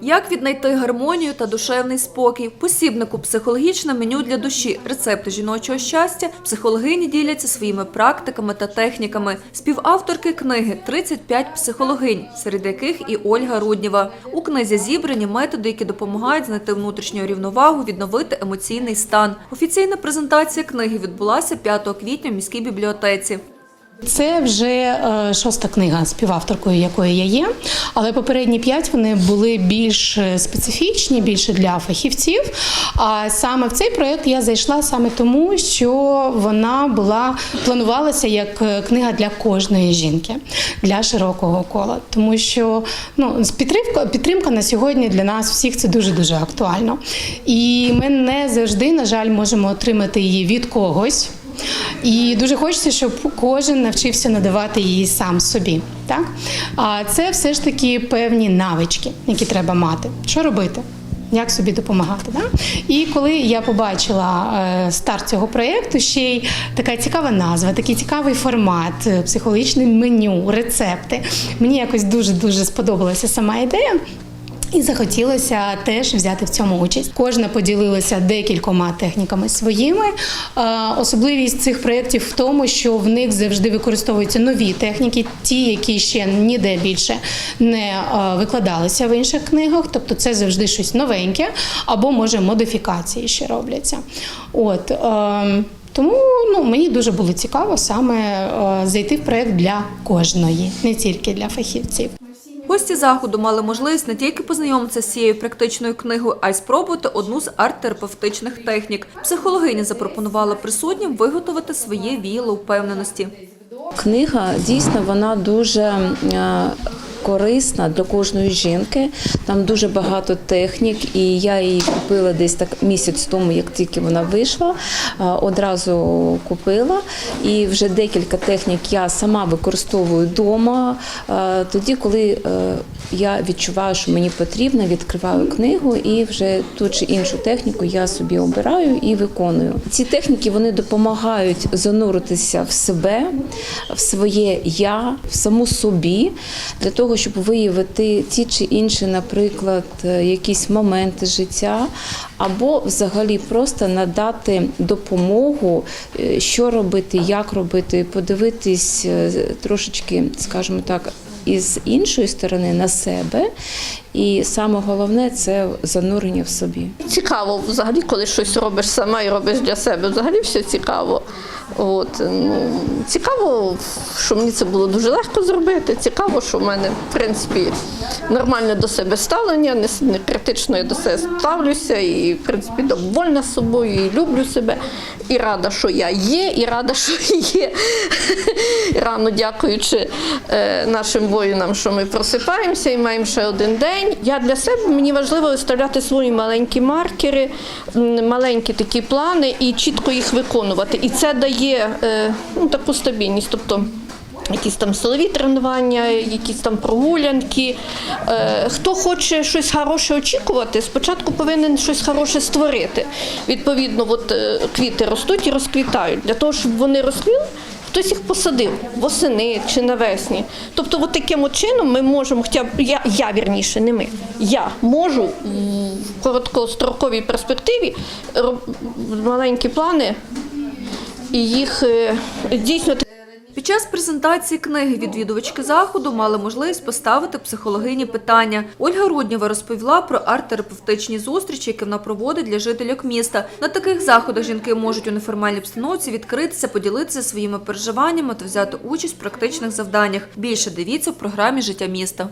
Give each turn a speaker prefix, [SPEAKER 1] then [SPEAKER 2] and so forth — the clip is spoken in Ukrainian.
[SPEAKER 1] Як віднайти гармонію та душевний спокій? Посібнику психологічне меню для душі, рецепти жіночого щастя. Психологині діляться своїми практиками та техніками. Співавторки книги 35 психологинь, серед яких і Ольга Руднєва. У книзі зібрані методи, які допомагають знайти внутрішню рівновагу, відновити емоційний стан. Офіційна презентація книги відбулася 5 квітня в міській бібліотеці.
[SPEAKER 2] Це вже е, шоста книга, співавторкою якої я є. Але попередні п'ять вони були більш е, специфічні, більше для фахівців. А саме в цей проект я зайшла саме тому, що вона була планувалася як е, книга для кожної жінки, для широкого кола. Тому що ну, підтримка, підтримка на сьогодні для нас всіх це дуже дуже актуально. І ми не завжди, на жаль, можемо отримати її від когось. І дуже хочеться, щоб кожен навчився надавати її сам собі. Так? А це все ж таки певні навички, які треба мати. Що робити? Як собі допомагати? Да? І коли я побачила е, старт цього проєкту, ще й така цікава назва, такий цікавий формат, е, психологічне меню, рецепти. Мені якось дуже дуже сподобалася сама ідея. І захотілося теж взяти в цьому участь. Кожна поділилася декількома техніками своїми. Е, Особливість цих проєктів в тому, що в них завжди використовуються нові техніки, ті, які ще ніде більше не е, викладалися в інших книгах. Тобто це завжди щось новеньке, або може модифікації ще робляться. От. е, Тому ну, мені дуже було цікаво саме зайти в проєкт для кожної, не тільки для фахівців.
[SPEAKER 1] Гості заходу мали можливість не тільки познайомитися з цією практичною книгою, а й спробувати одну з арт-терапевтичних технік. Психологиня запропонувала присутнім виготовити своє віяло впевненості.
[SPEAKER 3] Книга дійсно вона дуже е, корисна для кожної жінки. Там дуже багато технік, і я її купила десь так місяць тому, як тільки вона вийшла. Одразу купила. І вже декілька технік я сама використовую вдома. Тоді, коли е, я відчуваю, що мені потрібно, відкриваю книгу і вже ту чи іншу техніку я собі обираю і виконую. Ці техніки вони допомагають зануритися в себе, в своє я, в саму собі, для того, щоб виявити ті чи інші, наприклад, е, якісь моменти життя, або взагалі просто надати допомогу, е, що робити, як робити, подивитись е, трошечки, скажімо так, із іншої сторони на себе. І саме головне це занурення в собі.
[SPEAKER 4] Цікаво, взагалі, коли щось робиш сама і робиш для себе. Взагалі все цікаво. От, ну, цікаво, що мені це було дуже легко зробити. Цікаво, що в мене, в принципі, нормальне до себе ставлення, не, не критично я до себе ставлюся, і, в принципі, довольна собою, і люблю себе. І рада, що я є, і рада, що є. Рано дякуючи е, нашим воїнам, що ми просипаємося і маємо ще один день. Я для себе мені важливо виставляти свої маленькі маркери, маленькі такі плани і чітко їх виконувати. І це дає е, ну, таку стабільність. Тобто Якісь там силові тренування, якісь там прогулянки. Е, хто хоче щось хороше очікувати, спочатку повинен щось хороше створити. Відповідно, от, е, квіти ростуть і розквітають. Для того, щоб вони росли, хтось їх посадив восени чи навесні. Тобто, от таким чином ми можемо, хоча б я, я вірніше, не ми. Я можу в короткостроковій перспективі маленькі плани і їх е, дійсно
[SPEAKER 1] Під час презентації книги відвідувачки заходу мали можливість поставити психологині питання. Ольга Руднєва розповіла про арт-терапевтичні зустрічі, які вона проводить для жителів міста. На таких заходах жінки можуть у неформальній обстановці відкритися, поділитися своїми переживаннями та взяти участь в практичних завданнях. Більше дивіться в програмі Життя міста.